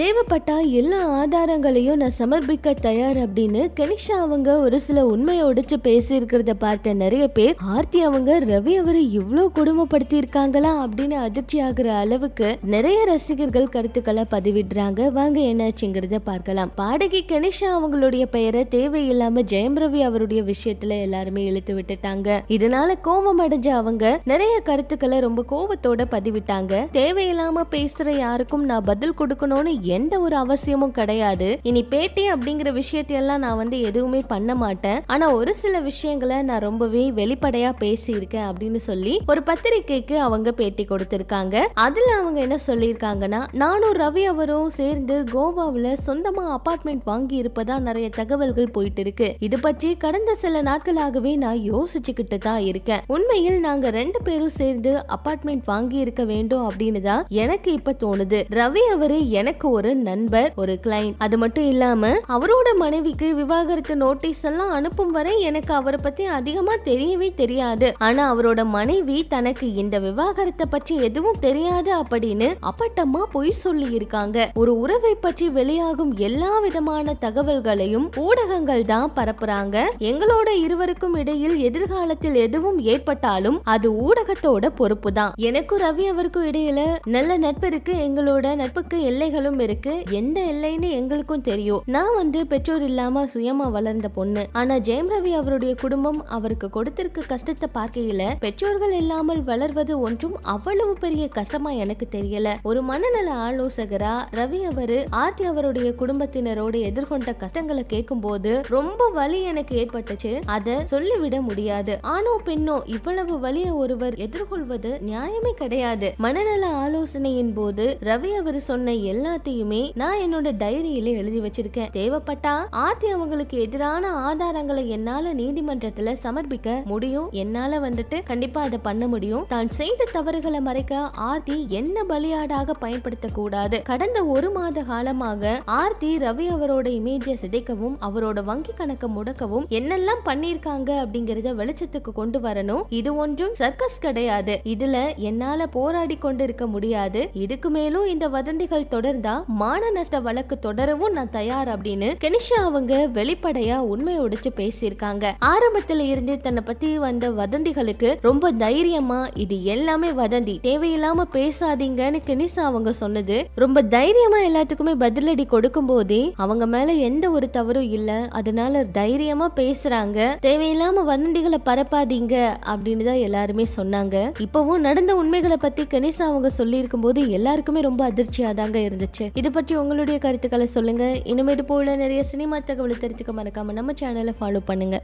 தேவைப்பட்டா எல்லா ஆதாரங்களையும் நான் சமர்ப்பிக்க தயார் அப்படின்னு கனிஷா அவங்க ஒரு சில உண்மையை உடைச்சு பேசியிருக்கிறத பார்த்த நிறைய பேர் ஆர்த்தி அவங்க ரவி அவரை இவ்வளோ கொடுமைப்படுத்தி இருக்காங்களா அப்படின்னு அதிர்ச்சி ஆகுற அளவுக்கு நிறைய ரசிகர்கள் கருத்துக்களை பதிவிடுறாங்க. வாங்க என்னாச்சுங்கிறத பார்க்கலாம். பாடகி கனிஷா அவங்களுடைய பெயரை தேவையில்லாம ஜெயம் ரவி அவருடைய விஷயத்துல எல்லாருமே இழுத்து விட்டுட்டாங்க. இதனால கோபம் அடைஞ்ச அவங்க நிறைய கருத்துக்களை ரொம்ப கோபத்தோட பதிவிட்டாங்க. தேவையில்லாம பேசுற யாருக்கும் நான் பதில் கொடுக்கணும்னு எந்த ஒரு அவசியமும் கிடையாது. இனி பேட்டி அப்படிங்கிற விஷயத்தையெல்லாம் நான் வந்து எதுவுமே பண்ண மாட்டேன். ஆனா ஒரு சில விஷயங்களை நான் ரொம்பவே வெளிப்படையா பேசியிருக்கேன் அப்படின்னு சொல்லி ஒரு பத்திரிக்கைக்கு அவங்க பேட்டி கொடுத்திருக்காங்க. அதுல அவங்க என்ன சொல்லியிருக்காங்கன்னா நானும் ரவி அவரும் சேர்ந்து கோவாவில் சொந்தமா அபார்ட்மெண்ட் வாங்கி இருப்பதா நிறைய தகவல்கள் போயிட்டு இருக்கு. இது பற்றி கடந்த சில நாட்களாகவே நான் யோசிச்சுக்கிட்டு தான் இருக்கேன். உண்மையில் நாங்க ரெண்டு பேரும் சேர்ந்து அபார்ட்மெண்ட் வாங்கி இருக்க வேண்டும் அப்படின்னு தான் எனக்கு இப்ப தோணுது. ரவி அவரு எனக்கு ஒரு நண்பர் ஒரு கிளைண்ட் அது மட்டும் இல்லாம அவரோட மனைவிக்கு விவாகரத்து நோட்டீஸ் எல்லாம் அனுப்பும் வரை எனக்கு அவரை பத்தி அதிகமா தெரியவே தெரியாது. ஆனா அவரோட மனைவி தனக்கு இந்த விவாகரத்தை பற்றி எதுவும் தெரியாது அப்படின்னு அப்பட்டமா பொய் சொல்லி இருக்காங்க ஒரு உறவை பற்றி வெளியாகும் எல்லா விதமான தகவல்களையும் ஊடகங்கள் தான் பரப்புறாங்க. எங்களோட இருவருக்கும் இடையில் எதிர்காலத்தில் எதுவும் ஏற்பட்டாலும் அது ஊடகத்தோட பொறுப்பு தான் எனக்கும் ரவி அவருக்கும் இடையில நல்ல நட்பு இருக்கு. எங்களோட நட்புக்கு எல்லைகளும் இருக்கு. எந்த எல்லைன்னு எங்களுக்கும் தெரியும். நான் வந்து பெற்றோர் இல்லாம சுயமா வளர்ந்த பொண்ணு. ஆனா ஜெயம் ரவி அவருடைய குடும்பம் அவருக்கு கொடுத்திருக்க கஷ்டத்தை பார்க்கையில பெற்றோர்கள் இல்லாமல் வளர்வது ஒன்றும் அவ்வளவு பெரிய கஷ்டமா எனக்கு தெரியல. ஒரு மனநல ஆலோசகரா ரவி அவரு ஆர்த்தி அவருடைய குடும்பத்தினரோடு எதிர்கொண்ட கஷ்டங்களை கேட்கும்போது ரொம்ப வலி எனக்கு ஏற்பட்டுச்சு. அதை சொல்லிவிட முடியாது. ஆணோ பெண்ணோ இவ்வளவு வலிய ஒருவர் எதிர்கொள்வது நியாயமே கிடையாது. மனநல ஆலோசனையின் போது ரவி அவர் சொன்ன எல்லாத்தையும் நான் என்னோட டைரியில எழுதி வச்சிருக்கேன். தேவைப்பட்டா ஆர்த்தி அவங்களுக்கு எதிரான ஆதாரங்களை என்னால நீதிமன்றத்துல சமர்ப்பிக்க முடியும். என்னால வந்துட்டு கண்டிப்பா அதை பண்ண முடியும். தான் செய்த தவறுகளை மறைக்க ஆர்த்தி என்ன பலியாடாக பயன்படுத்த கூடாது. கடந்த ஒரு மாத காலமாக ஆர்த்தி ரவி அவரோட இமேஜை சிதைக்கவும் அவரோட வங்கி கணக்கை முடக்கவும் என்னெல்லாம் பண்ணிருக்காங்க அப்படிங்கறத வெளிச்சத்துக்கு கொண்டு வரணும். இது ஒன்றும் சர்க்கஸ் கிடையாது. இதுல என்னால போராடி கொண்டு இருக்க முடியாது. இதுக்கு மேலும் இந்த வதந்திகள் தொடர்ந்தா மான நஷ்ட வழக்கு தொடரவும் நான் தயார் அப்படின்னு கெனிஷா அவங்க வெளிப்படையா உண்மையை உடைச்சு பேசியிருக்காங்க. ஆரம்பத்துல இருந்து தன்னை பத்தி வந்த வதந்திகளுக்கு ரொம்ப தைரியமா இது எல்லாமே வதந்தி தேவையில்லாம பேசாதீங்கன்னு கெனிஷா அவங்க சொன்னது. ரொம்ப தைரியமா எல்லாத்துக்குமே பதிலடி கொடுக்கும் போதே அவங்க மேல எந்த ஒரு தவறும் இல்ல. அதனால தைரியமா பேசுறாங்க. தேவையில்லாம வதந்திகளை பரப்பாதீங்க அப்படின்னு தான் எல்லாருமே சொன்னாங்க. இப்பவும் நடந்த உண்மைகளை பத்தி கனிஷா அவங்க சொல்லி போது எல்லாருக்குமே ரொம்ப அதிர்ச்சியா தாங்க இருந்துச்சு. இது பற்றி உங்களுடைய கருத்துக்களை சொல்லுங்க. இனிமே இது போல நிறைய சினிமா தகவலை தெரிஞ்சுக்க மறக்காம நம்ம சேனலை ஃபாலோ பண்ணுங்க.